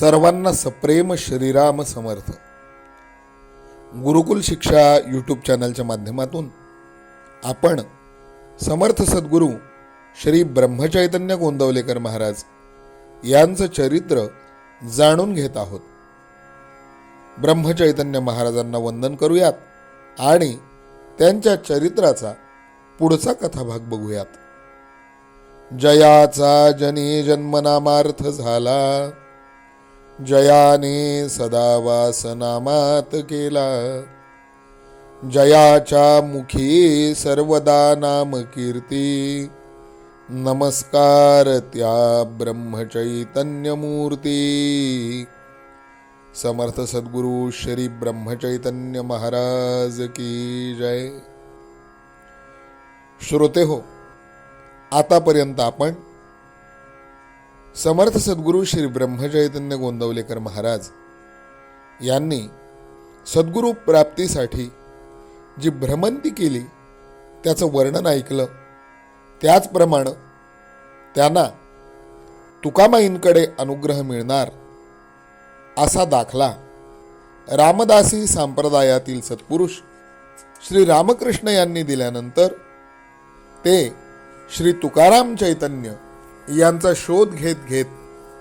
सर्वांना सप्रेम श्रीराम समर्थ. गुरुकुल शिक्षा यूट्यूब चॅनलच्या माध्यमातून आपण समर्थ सद्गुरू श्री ब्रह्मचैतन्य गोंदवलेकर महाराज यांचं चरित्र जाणून घेत आहोत. ब्रह्मचैतन्य महाराजांना वंदन करूयात आणि त्यांच्या चरित्राचा पुढचा कथाभाग बघूयात. जयाचा जनी जन्मनामार्थ झाला. जयाने सदा वासनामात केला. जयाच्या मुखी सर्वदा नाम कीर्ती नमस्कार त्या ब्रह्मचैतन्य मूर्ती समर्थ सद्गुरु श्री ब्रह्मचैतन्य महाराज की जय. श्रोते हो आतापर्यंत आपण समर्थ सद्गुरू श्री ब्रह्मचैतन्य गोंदवलेकर महाराज यांनी सद्गुरू प्राप्तीसाठी जी भ्रमंती केली त्याचं वर्णन ऐकलं. त्याचप्रमाणे त्यांना तुकामाईंकडे अनुग्रह मिळणार असा दाखला रामदासी संप्रदायातील सत्पुरुष श्री रामकृष्ण यांनी दिल्यानंतर ते श्री तुकाराम चैतन्य यांचा शोध घेत घेत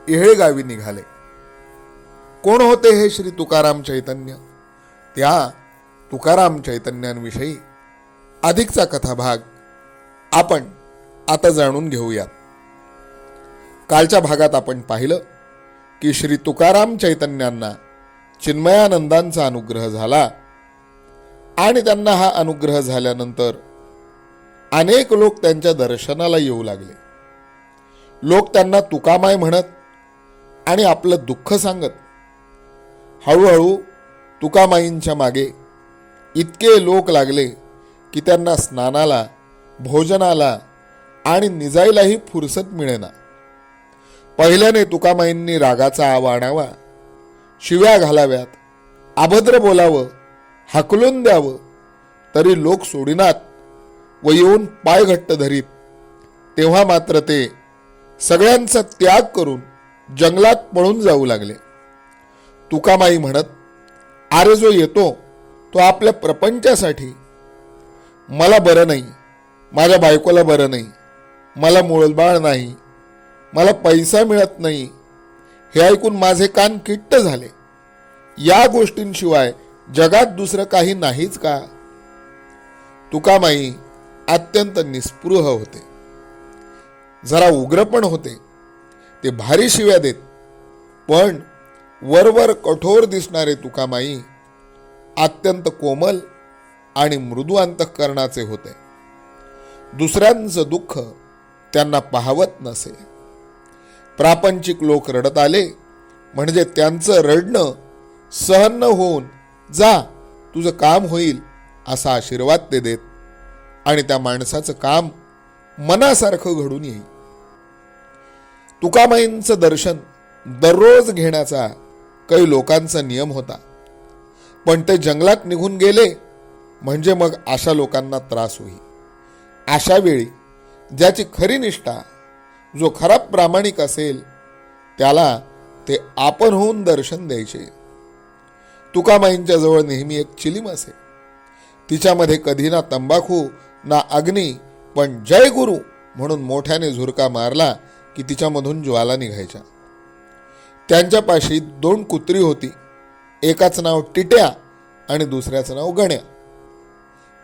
इहळेगावी निघाले. कोण होते हे श्री तुकाराम चैतन्य? त्या तुकाराम चैतन्यांविषयी अधिकचा कथाभाग आपण आता जाणून घेऊयात. कालच्या भागात आपण पाहिलं की श्री तुकाराम चैतन्यांना चिन्मयानंदांचा अनुग्रह झाला आणि त्यांना हा अनुग्रह झाल्यानंतर अनेक लोक त्यांच्या दर्शनाला येऊ लागले. लोक त्यांना तुकामाय म्हणत आणि आपलं दुःख सांगत. हळूहळू तुकामाईंच्या मागे इतके लोक लागले की त्यांना स्नानाला भोजनाला आणि निजायलाही फुरसत मिळेना. पहिल्याने तुकामाईंनी रागाचा आव आणावा शिव्या घालाव्यात अभद्र बोलावं हाकलून द्यावं तरी लोक सोडिनात व येऊन पाय घट्ट धरीत. तेव्हा मात्र ते सगळ्यांचा त्याग करून जंगलात पळून जाऊ लागले. तुकामाई म्हणत आरे जो येतो तो आपल्या प्रपंचासाठी. मला बरं नाही माझ्या बायकोला बरं नाही मला मूळबाळ नाही मला पैसा मिळत नाही. हे ऐकून माझे कान किट्ट झाले. या गोष्टींशिवाय जगात दुसरं काही नाहीच का? तुकामाई अत्यंत निस्पृह होते. जरा उग्र पण होते. ते भारी शिव्या देत पण वरवर कठोर दिसणारे तुकामाई अत्यंत कोमल आणि मृदू अंतःकरणाचे होते. दुसऱ्यांचं दुःख त्यांना पाहवत नसे. प्रापंचिक लोक रडत आले म्हणजे त्यांचं रडणं सहन न होऊन जा तुझं काम होईल असा आशीर्वाद ते देत आणि त्या माणसाचं काम मनासारखं घडून येईल. तुकामाईंचं दर्शन दररोज घेण्याचा काही लोकांचा नियम होता. पण ते जंगलात निघून गेले म्हणजे मग अशा लोकांना त्रास होईल. अशा वेळी ज्याची खरी निष्ठा जो खरा प्रामाणिक असेल त्याला ते आपण होऊन दर्शन द्यायचे. तुकामाईंच्या जवळ नेहमी एक चिलीम असे. तिच्यामध्ये कधी ना तंबाखू ना अग्नी पण जय गुरु म्हणून मोठ्याने झुरका मारला की तिच्यामधून ज्वाला निघायच्या. त्यांच्यापाशी दोन कुत्री होती. एकाचं नाव टिट्या आणि दुसऱ्याचं नाव गण्या.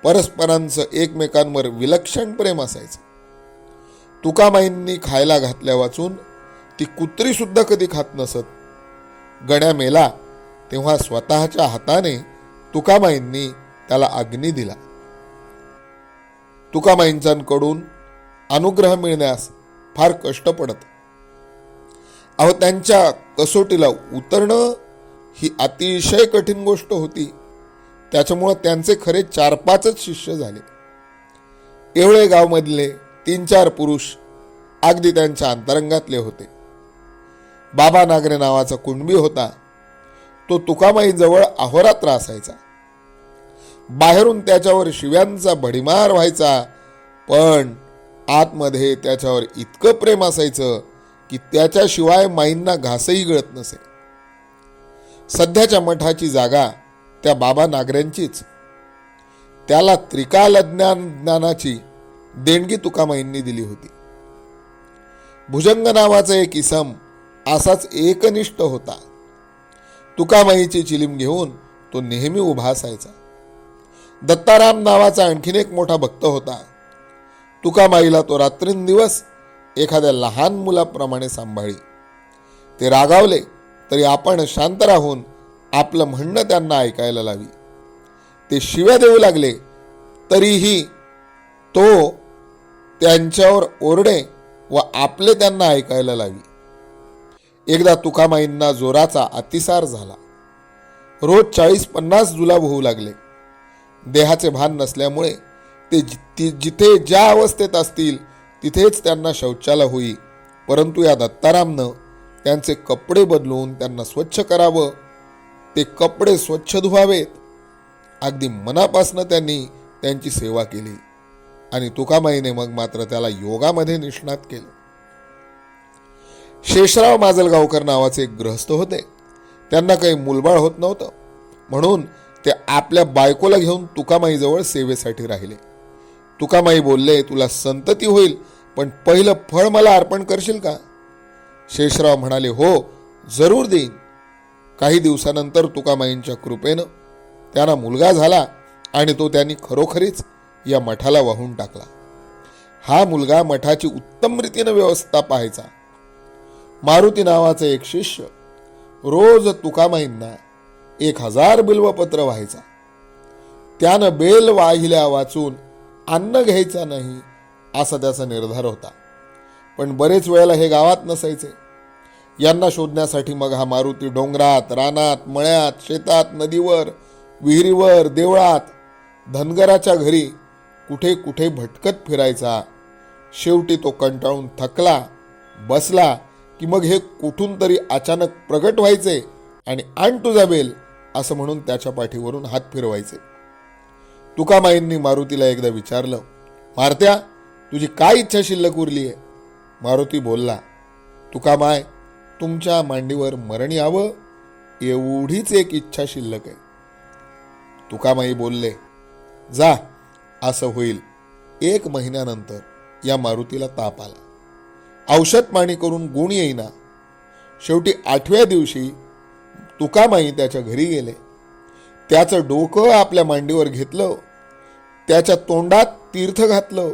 परस्परांचं एकमेकांवर विलक्षण प्रेम असायचं. तुकामाईंनी खायला घातल्या वाचून ती कुत्री सुद्धा कधी खात नसत. गण्या मेला तेव्हा स्वतःच्या हाताने तुकामाईंनी त्याला अग्नी दिला. तुकामाईंचांकडून अनुग्रह मिळण्यास फार कष्ट पडत. अहो त्यांच्या कसोटीला उतरणं ही अतिशय कठीण गोष्ट होती. त्याच्यामुळं त्यांचे खरे चार पाचच शिष्य झाले. एवढे गावमधले तीन चार पुरुष अगदी त्यांच्या अंतरंगातले होते. बाबा नागरे नावाचा कुणबी होता. तो तुकामाई जवळ अहोरात्र असायचा. बाहेरून त्याच्यावर शिव्यांचा भडीमार व्हायचा पण आतमध्ये त्याच्यावर इतकं प्रेम असायचं की त्याच्याशिवाय माईंना घासही गळत नसे. सध्याच्या मठाची जागा त्या बाबा नागऱ्यांचीच. त्याला त्रिकाल ज्ञान ज्ञानाची देणगी तुकामाईंनी दिली होती. भुजंग नावाचा एक इसम असाच एकनिष्ठ होता. तुकामाईची चिलीम घेऊन तो नेहमी उभा असायचा. दत्ताराम नावाचा आणखीन एक मोठा भक्त होता. तुकामाईला तो रात्रींदिवस एखाद्या लहान मुलाप्रमाणे सांभाळी. ते रागावले तरी आपण शांत राहून आपलं म्हणणं त्यांना ऐकायला लावी. ते शिव्या देऊ लागले तरीही तो त्यांच्यावर ओरडे व आपले त्यांना ऐकायला लावी. एकदा तुकामाईंना जोराचा अतिसार झाला. रोज चाळीस पन्नास जुलाब होऊ लागले. देहाचे भान नसल्यामुळे ते जि- ति- जिथे ज्या अवस्थेत असतील तिथेच त्यांना शौचाला होई परंतु या दत्तारामनं त्यांचे कपडे बदलून त्यांना स्वच्छ करावं. ते कपडे स्वच्छ धुवावेत. अगदी मनापासनं त्यांनी त्यांची सेवा केली. आणि तुकामाईने मग मात्र त्याला योगामध्ये निष्णात केलं. शेषराव माजलगावकर नावाचे एक गृहस्थ होते. त्यांना काही मुलबाळ होत नव्हतं. म्हणून ते आपल्या बायकोला घेऊन तुकामाईजवळ सेवेसाठी राहिले. तुकामाई बोलले तुला संतती होईल पण पहिलं फळ मला अर्पण करशील का? शेषराव म्हणाले हो जरूर देईन. काही दिवसानंतर तुकामाईंच्या कृपेनं त्यांना मुलगा झाला आणि तो त्यांनी खरोखरीच या मठाला वाहून टाकला. हा मुलगा मठाची उत्तम रीतीनं व्यवस्था पाहायचा. मारुती नावाचं एक शिष्य रोज तुकामाईंना एक हजार बिल्वपत्र व्हायचा. त्यानं बेल वाहिल्या वाचून अन्न घ्यायचा नाही असा त्याचा निर्धार होता. पण बरेच वेळेला हे गावात नसायचे. यांना शोधण्यासाठी मग हा मारुती डोंगरात रानात मळ्यात शेतात नदीवर विहिरीवर देवळात धनगराच्या घरी कुठे कुठे भटकत फिरायचा. शेवटी तो कंटाळून थकला बसला की मग हे कुठून तरी अचानक प्रगट व्हायचे आणि आण तुझा बेल असं म्हणून त्याच्या पाठीवरून हात फिरवायचे. तुकामाईंनी मारुतीला एकदा विचारलं मारत्या तुझी काय इच्छा शिल्लक उरली आहे मारुती बोलला तुकामाय तुमच्या मांडीवर मरण यावं एवढीच एक इच्छा शिल्लक आहे. तुकामाई बोलले जा असं होईल. एक महिन्यानंतर या मारुतीला ताप आला. औषध पाणी करून गुण येईना. शेवटी आठव्या दिवशी तुकामाई त्याच्या घरी गेले. त्याचं डोकं आपल्या मांडीवर घेतलं त्याच्या तोंडात तीर्थ घातलं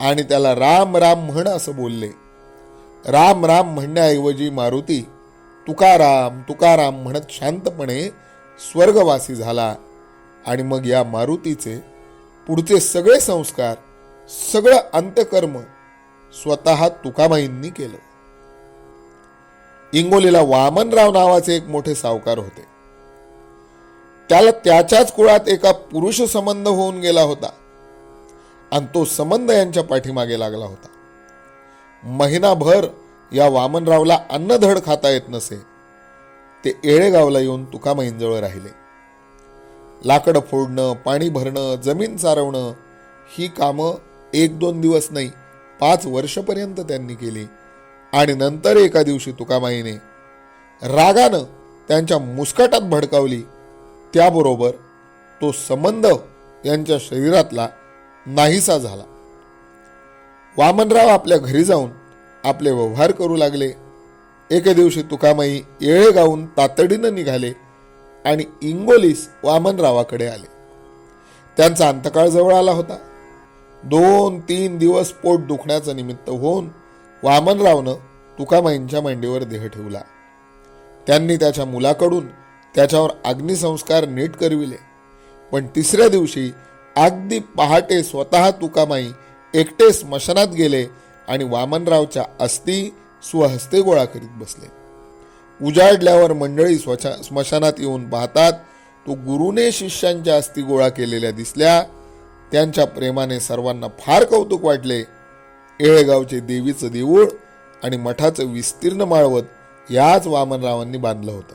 आणि त्याला राम राम म्हण असं बोलले. राम राम म्हणण्याऐवजी मारुती तुकाराम तुकाराम म्हणत शांतपणे स्वर्गवासी झाला आणि मग या मारुतीचे पुढचे सगळे संस्कार सगळं अंत्यकर्म स्वतः तुकामाईंनी केलं. इंगोलीला वामनराव नावाचे एक मोठे सावकार होते. त्याला त्याच्याच कुळात एका पुरुष संबंध होऊन गेला होता. आणि तो संबंध यांच्या पाठीमागे लागला होता. महिनाभर या वामनरावला अन्नधड खाता येत नसे. ते येळेगावला येऊन तुकामाईंजवळ राहिले. लाकडं फोडणं पाणी भरणं जमीन सारवणं ही कामं एक दोन दिवस नाही पाच वर्षपर्यंत त्यांनी केली. आणि नंतर एका दिवशी तुकामाईने रागानं त्यांच्या मुस्कटात भडकावली. त्याबरोबर तो संबंध यांच्या शरीरातला नाहीसा झाला. वामनराव आपल्या घरी जाऊन आपले व्यवहार करू लागले. एके दिवशी तुकामाई येळे गाऊन तातडीनं निघाले आणि इंगोलीस वामनरावाकडे आले. त्यांचा अंतकाळ जवळ आला होता. दोन तीन दिवस पोट दुखण्याचं निमित्त होऊन वामनरावनं तुकामाईंच्या मांडीवर देह ठेवला. त्यांनी त्याच्या मुलाकडून त्याच्यावर अग्निसंस्कार नीट करविले. पण तिसऱ्या दिवशी अगदी पहाटे स्वतः तुकामाई एकटे स्मशानात गेले आणि वामनरावच्या अस्थी स्वहस्ते गोळा करीत बसले. उजाडल्यावर मंडळी स्वचा स्मशानात येऊन पाहतात तो गुरुने शिष्यांच्या अस्थी गोळा केलेल्या दिसल्या. त्यांच्या प्रेमाने सर्वांना फार कौतुक वाटले. येळेगावचे देवीचं देऊळ आणि मठाचं विस्तीर्ण माळवत याच वामनरावांनी बांधलं होतं.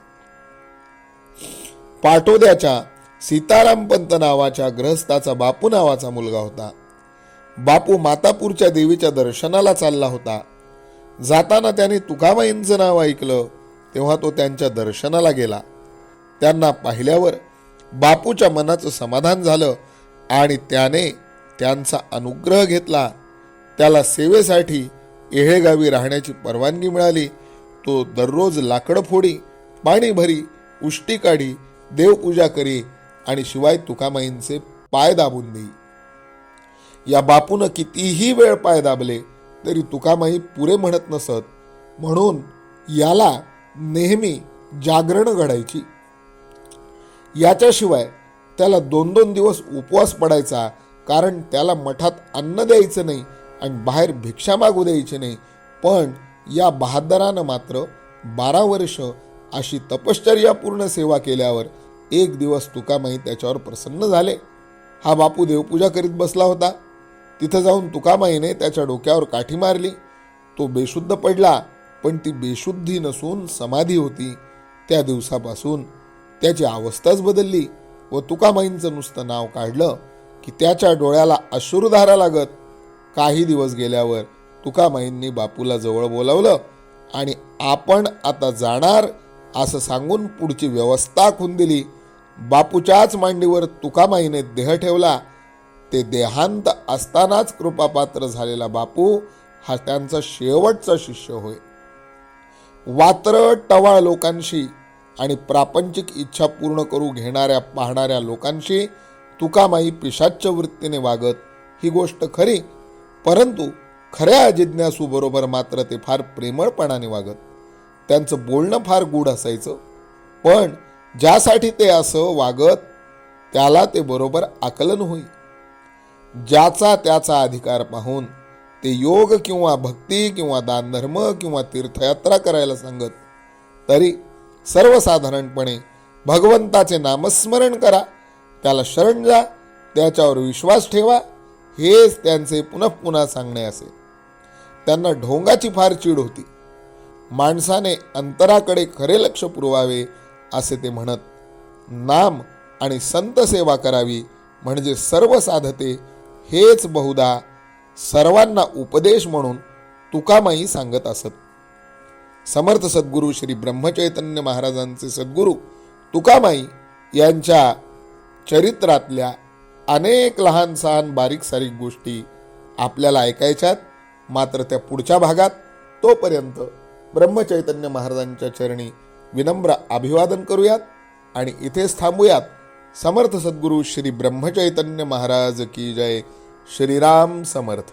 पाटोद्याच्या सीतारामपंत नावाच्या ग्रहस्थाचा बापू नावाचा मुलगा होता. बापू मातापूरच्या देवीच्या दर्शनाला चालला होता. जाताना त्याने तुकाबाईंचं नाव ऐकलं तेव्हा तो त्यांच्या दर्शनाला गेला. त्यांना पाहिल्यावर बापूच्या मनाचं समाधान झालं आणि त्याने त्यांचा अनुग्रह घेतला. त्याला सेवेसाठी येळेगावी राहण्याची परवानगी मिळाली. तो दररोज लाकडं फोडी पाणी भरी उष्टी काढी देवपूजा करी आणि शिवाय तुकामाईंचे पाय दाबून देई. या बापून कितीही वेळ पाय दाबले तरी तुकामाई पुरे म्हणत नसत. म्हणून याला नेहमी जागरण घडायची. याच्याशिवाय त्याला दोन दोन दिवस उपवास पडायचा कारण त्याला मठात अन्न द्यायचं नाही आणि बाहेर भिक्षा मागू द्यायची नाही. पण या बहादरानं मात्र बारा वर्ष अशी तपश्चर्या पूर्ण सेवा केल्यावर एक दिवस तुकामाई त्याच्यावर प्रसन्न झाले. हा बापू देवपूजा करीत बसला होता. तिथं जाऊन तुकामाईने त्याच्या डोक्यावर काठी मारली. तो बेशुद्ध पडला पण ती बेशुद्धी नसून समाधी होती. त्या दिवसापासून त्याची अवस्थाच बदलली व तुकामाईंचं नुसतं नाव काढलं की त्याच्या डोळ्याला अश्रुधारा लागत. काही दिवस गेल्यावर तुकामाईंनी बापूला जवळ बोलावलं आणि आपण आता जाणार असं सांगून पुढची व्यवस्था आखून दिली. बापूच्याच मांडीवर तुकामाईने देह ठेवला. ते देहांत असतानाच कृपापात्र झालेला बापू हा त्यांचा शेवटचा शिष्य होय. वात्र टवाळ लोकांशी आणि प्रापंचिक इच्छा पूर्ण करू घेणाऱ्या पाहणाऱ्या लोकांशी तुकामाई पिशाच्य वृत्तीने वागत ही गोष्ट खरी. परंतु खऱ्या अजिज्ञासूबरोबर मात्र ते फार प्रेमळपणाने वागत. त्यांचं बोलणं फार गूढ असायचं. पण ज्यासाठी ते असं वागत त्याला ते बरोबर आकलन होई. ज्याचा त्याचा अधिकार पाहून ते योग किंवा भक्ती किंवा दानधर्म किंवा तीर्थयात्रा करायला सांगत तरी सर्वसाधारणपणे भगवंताचे नामस्मरण करा त्याला शरण जा त्याच्यावर विश्वास ठेवा हेच त्यांचे पुन्हा पुन्हा सांगणे असे. त्यांना ढोंगाची फार चीड होती. माणसाने अंतराकडे खरे लक्ष पुरवावे असे ते म्हणत नाम आणि संत सेवा करावी म्हणजे सर्व साधते हेच बहुधा सर्वांना उपदेश म्हणून तुकामाई सांगत असत. समर्थ सद्गुरू श्री ब्रह्मचैतन्य महाराजांचे सद्गुरू तुकामाई यांच्या चरित्रातल्या अनेक लहान सहान बारीक सारीक गोष्टी आपल्याला ऐकायच्यात मात्र त्या पुढच्या भागात तोपर्यंत ब्रह्मचैतन्य महाराजांच्या चरणी विनम्र अभिवादन करूयात आणि इथेच थांबूयात. समर्थ सद्गुरू श्री ब्रह्मचैतन्य महाराज की जय. श्रीराम समर्थ.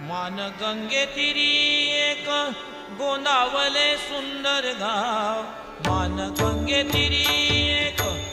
मान गंगे तिरी एक गोंदावले सुंदर गाव. मान गंगे तिरी एक